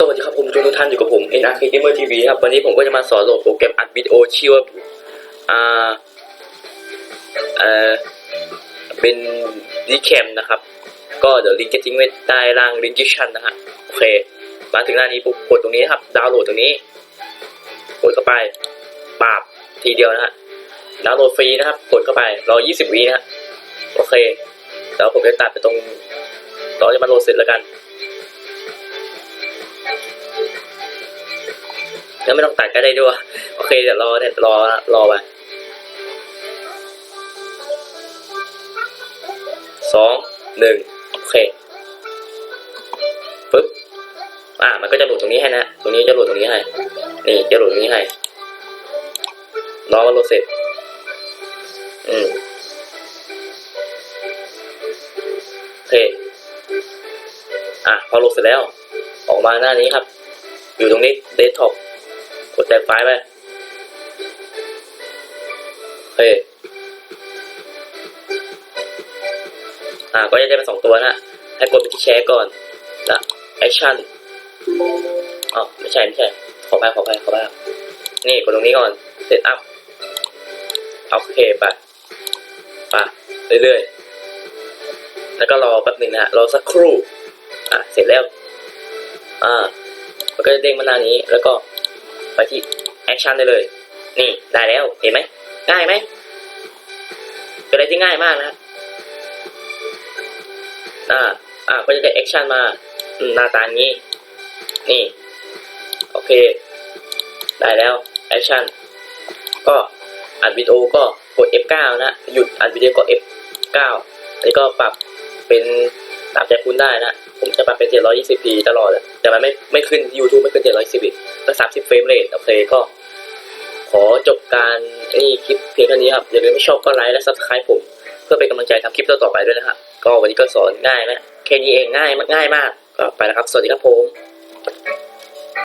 สวัสดีครับผมทุกท่านอยู่กับผมเอ็นอาร์เคเกมเมอร์ทีวีครับวันนี้ผมก็จะมาสอนโหลดโปรแกรมอัดวิดีโอชื่อว่าอ่าเออเป็นดีแคมนะครับ ก็เดี๋ยวลิงก์จะทิ้งไว้ใต้ล่างลิงก์ดิชันนะฮะโอเค มาถึงหน้านี้ปุ๊บกดตรงนี้ครับ ดาวน์โหลดตรงนี้กดเข้าไปปราบทีเดียวนะฮะดาวน์โหลดฟรีนะครับ กดเข้าไปรอ 20วินะฮะโอเคแล้วผมจะตัดไปตรงรอนจะมาโหลดเสร็จแล้วกัน แล้วไม่ต้องตัดก็ได้ด้วย โอเคเดี๋ยวรอเนี่ยรอรอไปสองหนึ่งโอเคปึ๊บอ่ามันก็จะหลุดตรงนี้ให้นะตรงนี้จะหลุดตรงนี้ให้นี่จะหลุดตรงนี้ให้รอมันหลุดเสร็จอืมโอเคอะพอหลุดเสร็จแล้ว ออกมาหน้านี้ครับ อยู่ตรงนี้เดสก์ท็อป กดแตกไฟล์ไปโอเคอ่าก็จะได้เป็นสองตัวนะให้กดไปที่แชร์ก่อนแล้วแอคชั่นอ๋อไม่ใช่ไม่ใช่ ขอไปขอไปขอไปนี่กดตรงนี้ก่อนเซตอัพโอเคไปไปเรื่อยๆ แล้วก็รอแป๊บหนึ่งนะฮะรอสักครู่ อะ เสร็จแล้ว อ่า มันก็จะเด้งมาหน้านี้ แล้วก็ ไปที่แอคชั่นได้เลย นี่ได้แล้วเห็นไหมง่ายไหมเป็นอะไรที่ง่ายมากนะครับอ่าอ่าก็จะได้แอคชั่นมาหน้าตาอย่างนี้ นี่ โอเค ได้แล้วแอคชั่นก็อัดวิดีโอก็กด F9 นะ หยุดอัดวิดีโอก็ F9 อันนี้ก็ปรับเป็น ตามใจคุณได้นะ ผมจะปรับเป็น 720p ตลอดเลยแต่มันไม่ไม่ขึ้น YouTube ไม่ขึ้น 720ก็30 เฟรมเรทโอเคก็ ขอจบการนี่คลิปเพียงเท่านี้ครับ อย่าลืมไม่ชอบก็ไลค์และ subscribe ผม เพื่อเป็นกำลังใจทำคลิปต่อๆไปด้วยนะครับ ก็วันนี้ก็สอนง่ายไหมแค่นี้เองง่ายมากง่ายมาก ก็ไปแล้วครับ สวัสดีครับผม